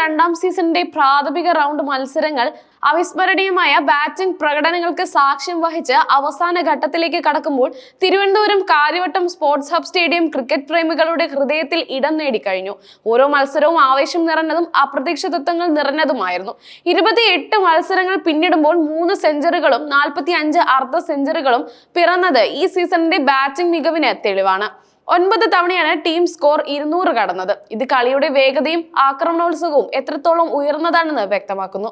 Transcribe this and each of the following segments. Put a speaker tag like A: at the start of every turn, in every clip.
A: രണ്ടാം സീസണിന്റെ പ്രാഥമിക റൗണ്ട് മത്സരങ്ങൾ അവിസ്മരണീയമായ ബാറ്റിംഗ് പ്രകടനങ്ങൾക്ക് സാക്ഷ്യം വഹിച്ച് അവസാന ഘട്ടത്തിലേക്ക് കടക്കുമ്പോൾ Thiruvananthapuram Karyavattom sports hub stadium cricket പ്രേമികളുടെ ഹൃദയത്തിൽ ഇടം നേടിക്കഴിഞ്ഞു. ഓരോ മത്സരവും ആവേശം നിറഞ്ഞതും അപ്രതീക്ഷിതത്വങ്ങൾ നിറഞ്ഞതുമായിരുന്നു. ഇരുപത്തിയെട്ട് മത്സരങ്ങൾ പിന്നിടുമ്പോൾ മൂന്ന് സെഞ്ചുറികളും നാൽപ്പത്തി അഞ്ച് അർദ്ധ സെഞ്ചുറികളും പിറന്നത് ഈ സീസണിന്റെ ബാറ്റിംഗ് മികവിന് തെളിവാണ്. ഒൻപത് തവണയാണ് ടീം സ്കോർ ഇരുന്നൂറ് കടന്നത്. ഇത് കളിയുടെ വേഗതയും ആക്രമണോത്സുകവും എത്രത്തോളം ഉയർന്നതാണെന്ന് വ്യക്തമാക്കുന്നു.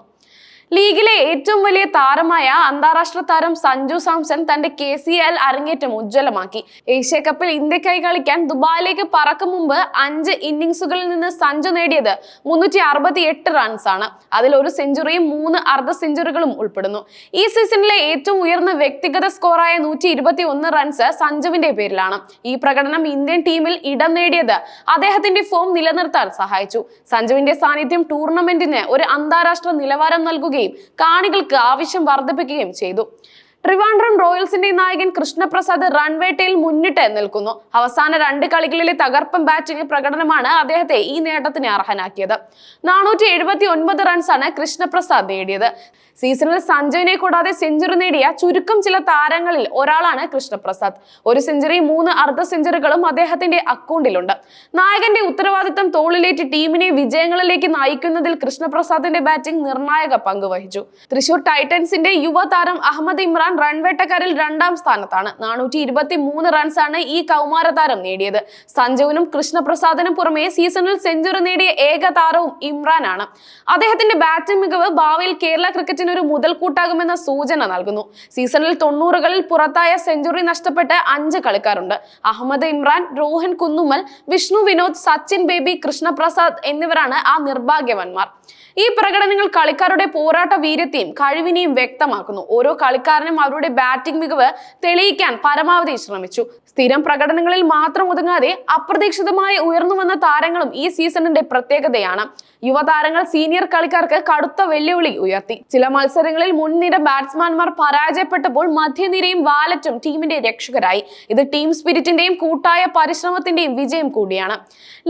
A: ലീഗിലെ ഏറ്റവും വലിയ താരമായ അന്താരാഷ്ട്ര താരം സഞ്ജു സാംസൺ തന്റെ കെ സി എൽ അരങ്ങേറ്റം ഉജ്ജ്വലമാക്കി. ഏഷ്യ കപ്പിൽ ഇന്ത്യക്കായി കളിക്കാൻ ദുബായിലേക്ക് പറക്കും മുമ്പ് അഞ്ച് ഇന്നിംഗ്സുകളിൽ നിന്ന് സഞ്ജു നേടിയത് മുന്നൂറ്റി അറുപത്തി എട്ട് റൺസ് ആണ്. അതിൽ ഒരു സെഞ്ചുറിയും മൂന്ന് അർദ്ധ സെഞ്ചുറികളും ഉൾപ്പെടുന്നു. ഈ സീസണിലെ ഏറ്റവും ഉയർന്ന വ്യക്തിഗത സ്കോറായ നൂറ്റി ഇരുപത്തി ഒന്ന് റൺസ് സഞ്ജുവിന്റെ പേരിലാണ്. ഈ പ്രകടനം ഇന്ത്യൻ ടീമിൽ ഇടം നേടിയത് അദ്ദേഹത്തിന്റെ ഫോം നിലനിർത്താൻ സഹായിച്ചു. സഞ്ജുവിന്റെ സാന്നിധ്യം ടൂർണമെന്റിന് ഒരു അന്താരാഷ്ട്ര നിലവാരം നൽകുകയും കാണികൾക്ക് ആവശ്യം വർദ്ധിപ്പിക്കുകയും ചെയ്തു. ട്രിവാൻഡ്രം റോയൽസിന്റെ നായകൻ കൃഷ്ണപ്രസാദ് റൺവേട്ടയിൽ മുന്നിട്ട് നിൽക്കുന്നു. അവസാന രണ്ട് കളികളിലെ തകർപ്പൻ ബാറ്റിംഗ് പ്രകടനമാണ് അദ്ദേഹത്തെ ഈ നേട്ടത്തിന് അർഹനാക്കിയത്. നാനൂറ്റി എഴുപത്തി ഒൻപത് റൺസാണ് കൃഷ്ണപ്രസാദ് നേടിയത്. സീസണിൽ സഞ്ജുവിനെ കൂടാതെ സെഞ്ചുറി നേടിയ ചുരുക്കം ചില താരങ്ങളിൽ ഒരാളാണ് കൃഷ്ണപ്രസാദ്. ഒരു സെഞ്ചുറി മൂന്ന് അർദ്ധ സെഞ്ചുറികളും അദ്ദേഹത്തിന്റെ അക്കൗണ്ടിലുണ്ട്. നായകന്റെ ഉത്തരവാദിത്തം തോളിലേറ്റ് ടീമിനെ വിജയങ്ങളിലേക്ക് നയിക്കുന്നതിൽ കൃഷ്ണപ്രസാദിന്റെ ബാറ്റിംഗ് നിർണായക പങ്ക് വഹിച്ചു. തൃശൂർ ടൈറ്റൻസിന്റെ യുവതാരം അഹമ്മദ് ഇമ്രാൻ റൺവേട്ടക്കാരിൽ രണ്ടാം സ്ഥാനത്താണ്. നാനൂറ്റി ഇരുപത്തി മൂന്ന് റൺസാണ് ഈ കൗമാര താരം നേടിയത്. സഞ്ജുവിനും കൃഷ്ണപ്രസാദിനും പുറമെ സീസണിൽ സെഞ്ചുറി നേടിയ ഏക താരവും ഇമ്രാനാണ് അദ്ദേഹത്തിന്റെ ബാറ്റിംഗ് മികവ് ഭാവിയിൽ കേരള ക്രിക്കറ്റിന് ഒരു മുതൽക്കൂട്ടാകുമെന്ന സൂചന നൽകുന്നു. സീസണിൽ തൊണ്ണൂറുകളിൽ പുറത്തായ സെഞ്ചുറി നഷ്ടപ്പെട്ട അഞ്ച് കളിക്കാരുണ്ട്. അഹമ്മദ് ഇമ്രാൻ രോഹൻ കുന്നുമൽ വിഷ്ണു വിനോദ് സച്ചിൻ ബേബി കൃഷ്ണപ്രസാദ് എന്നിവരാണ് ആ നിർഭാഗ്യവന്മാർ. ഈ പ്രകടനങ്ങൾ കളിക്കാരുടെ പോരാട്ട വീര്യത്തെയും കഴിവിനെയും വ്യക്തമാക്കുന്നു. ഓരോ കളിക്കാരനും അവരുടെ ബാറ്റിംഗ് മികവ് തെളിയിക്കാൻ പരമാവധി ശ്രമിച്ചു. സ്ഥിരം പ്രകടനങ്ങളിൽ മാത്രം ഒതുങ്ങാതെ അപ്രതീക്ഷിതമായി ഉയർന്നു വന്ന താരങ്ങളും ഈ സീസണിന്റെ പ്രത്യേകതയാണ്. യുവതാരങ്ങൾ സീനിയർ കളിക്കാർക്ക് കടുത്ത വെല്ലുവിളി ഉയർത്തി. ചില മത്സരങ്ങളിൽ മുൻനിര ബാറ്റ്സ്മാൻമാർ പരാജയപ്പെട്ടപ്പോൾ മധ്യനിരയും വാലറ്റും ടീമിന്റെ രക്ഷകരായി. ഇത് ടീം സ്പിരിറ്റിന്റെയും കൂട്ടായ പരിശ്രമത്തിന്റെയും വിജയം കൂടിയാണ്.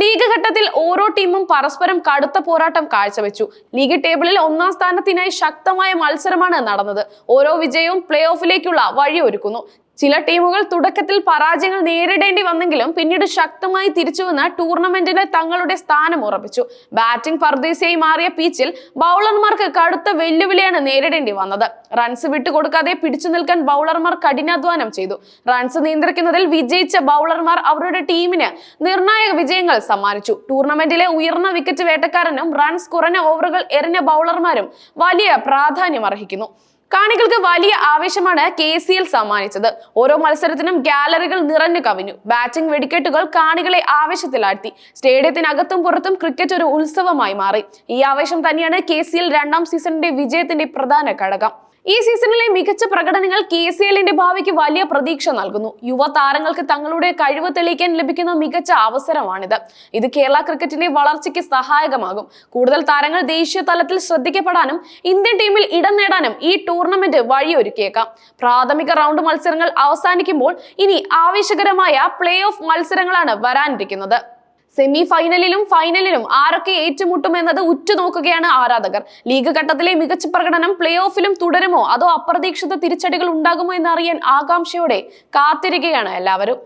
A: ലീഗ് ഘട്ടത്തിൽ ഓരോ ടീമും പരസ്പരം കടുത്ത പോരാട്ടം കാഴ്ചവെച്ചു. ലീഗ് ടേബിളിൽ ഒന്നാം സ്ഥാനത്തിനായി ശക്തമായ മത്സരമാണ് നടന്നത്. ഓരോ വിജയവും പ്ലേ ഓഫിലേക്കുള്ള വഴിയൊരുക്കുന്നു. ചില ടീമുകൾ തുടക്കത്തിൽ പരാജയങ്ങൾ നേരിടേണ്ടി വന്നെങ്കിലും പിന്നീട് ശക്തമായി തിരിച്ചുവന്ന് ടൂർണമെന്റിന് തങ്ങളുടെ സ്ഥാനം ഉറപ്പിച്ചു. ബാറ്റിംഗ് പർദേശിയായി മാറിയ പീച്ചിൽ ബൗളർമാർക്ക് കടുത്ത വെല്ലുവിളിയാണ് നേരിടേണ്ടി വന്നത്. റൺസ് വിട്ടുകൊടുക്കാതെ പിടിച്ചു നിൽക്കാൻ ബൗളർമാർ കഠിനാധ്വാനം ചെയ്തു. റൺസ് നിയന്ത്രിക്കുന്നതിൽ വിജയിച്ച ബൗളർമാർ അവരുടെ ടീമിന് നിർണായക വിജയങ്ങൾ സമ്മാനിച്ചു. ടൂർണമെന്റിലെ ഉയർന്ന വിക്കറ്റ് വേട്ടക്കാരനും റൺസ് കുറഞ്ഞ ഓവറുകൾ എറിഞ്ഞ ബൗളർമാരും വലിയ പ്രാധാന്യം അർഹിക്കുന്നു. കാണികൾക്ക് വലിയ ആവേശമാണ് കെ സി എൽ സമ്മാനിച്ചത്. ഓരോ മത്സരത്തിനും ഗാലറികൾ നിറഞ്ഞു കവിഞ്ഞു. ബാറ്റിംഗ് വെടിക്കെട്ടുകൾ കാണികളെ ആവേശത്തിലാഴ്ത്തി. സ്റ്റേഡിയത്തിനകത്തും പുറത്തും ക്രിക്കറ്റ് ഒരു ഉത്സവമായി മാറി. ഈ ആവേശം തന്നെയാണ് കെ സി എൽ രണ്ടാം സീസണിന്റെ വിജയത്തിന്റെ പ്രധാന ഘടകം. ഈ സീസണിലെ മികച്ച പ്രകടനങ്ങൾ കെ സി എല്ലിന്റെ ഭാവിക്ക് വലിയ പ്രതീക്ഷ നൽകുന്നു. യുവ താരങ്ങൾക്ക് തങ്ങളുടെ കഴിവ് തെളിയിക്കാൻ ലഭിക്കുന്ന മികച്ച അവസരമാണിത്. ഇത് കേരള ക്രിക്കറ്റിന്റെ വളർച്ചയ്ക്ക് സഹായകമാകും. കൂടുതൽ താരങ്ങൾ ദേശീയ തലത്തിൽ ശ്രദ്ധിക്കപ്പെടാനും ഇന്ത്യൻ ടീമിൽ ഇടം നേടാനും ഈ ടൂർണമെന്റ് വഴിയൊരുക്കിയേക്കാം. പ്രാഥമിക റൗണ്ട് മത്സരങ്ങൾ അവസാനിക്കുമ്പോൾ ഇനി ആവേശകരമായ പ്ലേ ഓഫ് മത്സരങ്ങളാണ് വരാനിരിക്കുന്നത്. സെമി ഫൈനലിലും ഫൈനലിലും ആരൊക്കെ ഏറ്റുമുട്ടുമെന്നത് ഉറ്റുനോക്കുകയാണ് ആരാധകർ. ലീഗ് ഘട്ടത്തിലെ മികച്ച പ്രകടനം പ്ലേ ഓഫിലും തുടരുമോ? അതോ അപ്രതീക്ഷിത തിരിച്ചടികൾ ഉണ്ടാകുമോ എന്നറിയാൻ ആകാംക്ഷയോടെ കാത്തിരിക്കുകയാണ് എല്ലാവരും.